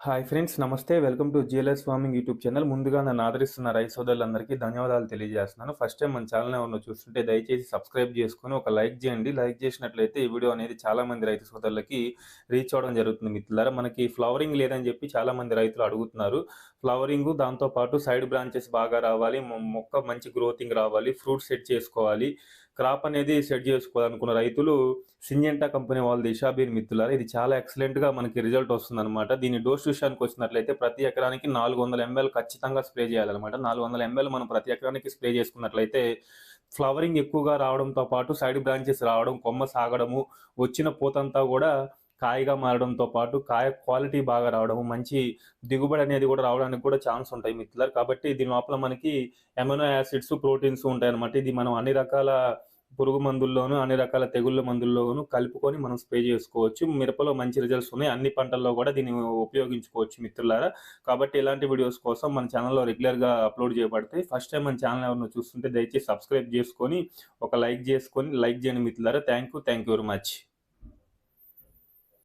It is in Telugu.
హాయ్ ఫ్రెండ్స్ నమస్తే. Welcome to GLS farming YouTube channel. ముందుగా నన్ను ఆదరిస్తున్న రైతు సోదరులందరికీ ధన్యవాదాలు తెలియజేస్తున్నాను. ఫస్ట్ టైం మన ఛానల్ ఎవరినో చూస్తుంటే దయచేసి సబ్స్క్రైబ్ చేసుకొని ఒక లైక్ చేయండి. లైక్ చేసినట్లయితే ఈ వీడియో అనేది చాలామంది రైతు సోదరులకి రీచ్ అవ్వడం జరుగుతుంది మిత్రులారా. మనకి ఫ్లవరింగ్ లేదని చెప్పి చాలామంది రైతులు అడుగుతున్నారు. ఫ్లవరింగ్ దాంతో పాటు సైడ్ బ్రాంచెస్ బాగా రావాలి. మొక్క మంచి గ్రోతింగ్ రావాలి. ఫ్రూట్ సెట్ చేసుకోవాలి. క్రాప్ అనేది సెట్ చేసుకోవాలనుకున్న రైతులు సింజెంటా కంపెనీ వాళ్ళు దిశాబీన్ మిత్రులారా ఇది చాలా ఎక్సలెంట్గా మనకి రిజల్ట్ వస్తుంది అనమాట దీని డోస్ విషయానికి వచ్చినట్లయితే ప్రతి ఎకరానికి నాలుగు వందల ఎంఎల్ ఖచ్చితంగా స్ప్రే చేయాలన్నమాట. నాలుగు వందల ఎంఎల్ మనం ప్రతి ఎకరానికి స్ప్రే చేసుకున్నట్లయితే ఫ్లవరింగ్ ఎక్కువగా రావడంతో పాటు సైడ్ బ్రాంచెస్ రావడం కొమ్మ సాగడము వచ్చిన పూతంతా కూడా కాయగా మారడంతో పాటు కాయ క్వాలిటీ బాగా రావడం మంచి దిగుబడి అనేది కూడా రావడానికి కూడా ఛాన్స్ ఉంటాయి మిత్రులారు. కాబట్టి దీని లోపల మనకి ఎమినో యాసిడ్స్ ప్రోటీన్స్ ఉంటాయి అనమాట ఇది మనం అన్ని రకాల పురుగు మందుల్లోనూ అన్ని రకాల తెగుళ్ళ మందుల్లోనూ కలుపుకొని మనం స్ప్రే చేసుకోవచ్చు. మిరపలో మంచి రిజల్ట్స్ ఉన్నాయి. అన్ని పంటల్లో కూడా దీన్ని ఉపయోగించుకోవచ్చు మిత్రులారా. కాబట్టి ఇలాంటి వీడియోస్ కోసం మన ఛానల్లో రెగ్యులర్గా అప్లోడ్ చేయబడతాయి. ఫస్ట్ టైం మన ఛానల్ ఎవరినో చూస్తుంటే దయచేసి సబ్స్క్రైబ్ చేసుకొని ఒక లైక్ చేసుకొని లైక్ చేయండి మిత్రులారా. Thank you thank you very much